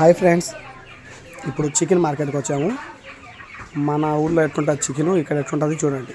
Hi friends. ఇప్పుడు chicken మార్కెట్కి వచ్చాము. మన ఊర్లో ఎట్లుంటుంది చికెన్? ఇక్కడ ఎట్లుంటుంది చూడండి.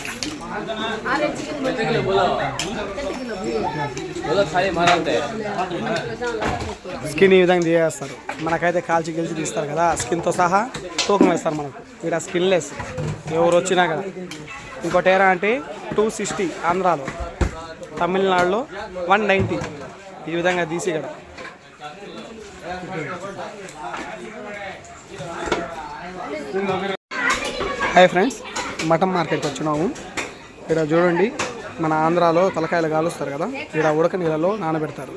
बोलो खाली मारते స్కిన్ ఈ విధంగా తీసేస్తారు మనకైతే కాల్చి గెలిచి తీస్తారు కదా స్కిన్తో సహా తూకం వేస్తారు మనకు ఇక్కడ స్కిన్లెస్ ఎవరు వచ్చినా కదా ఇంకోటి ఏరా అంటే టూ సిక్స్టీ ఆంధ్రాలో తమిళనాడులో వన్ నైంటీ ఈ విధంగా తీసి ఇక్కడ హాయ్ ఫ్రెండ్స్ మటన్ మార్కెట్కి వచ్చినాము ఇక్కడ చూడండి మన ఆంధ్రాలో తలకాయలు కాలుస్తారు కదా ఇక్కడ ఉడక నీళ్ళలో నానబెడతారు.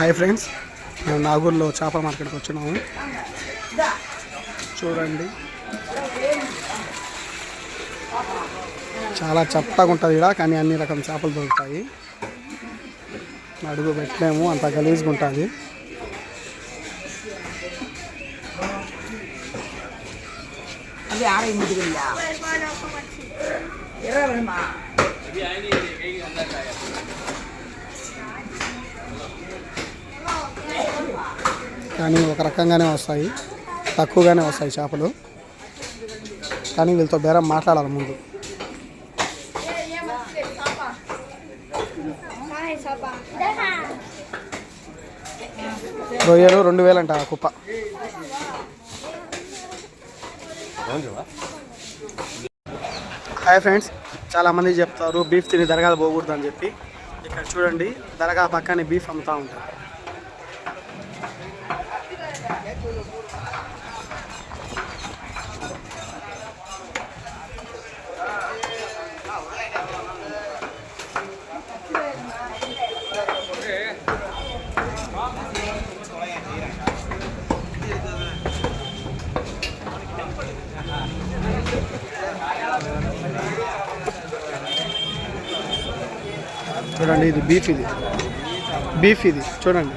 హాయ్ ఫ్రెండ్స్ మేము నాగూర్లో చేపల మార్కెట్కి వచ్చినాము. చూడండి. చాలా చెత్తగా ఉంటుంది ఇక్కడ కానీ అన్ని రకం చేపలు దొరుకుతాయి. అడుగు పెట్టలేము అంత గలీజ్గా ఉంటుంది. अभी కానీ ఒక రకంగానే వస్తాయి. తక్కువగానే వస్తాయి చేపలు. కానీ వీళ్ళతో బేరం మాట్లాడాలి ముందు. రొయ్యలు రెండు వేలు అంట కుప్ప. హాయ్ ఫ్రెండ్స్ చాలామంది చెప్తారు బీఫ్ తిని దరగా పోకూడదు అని చెప్పి. ఇక్కడ చూడండి దరగా పక్కనే బీఫ్ అమ్ముతూ ఉంటారు. చూడండి ఇది బీఫ్ ఇది. బీఫ్ ఇది చూడండి.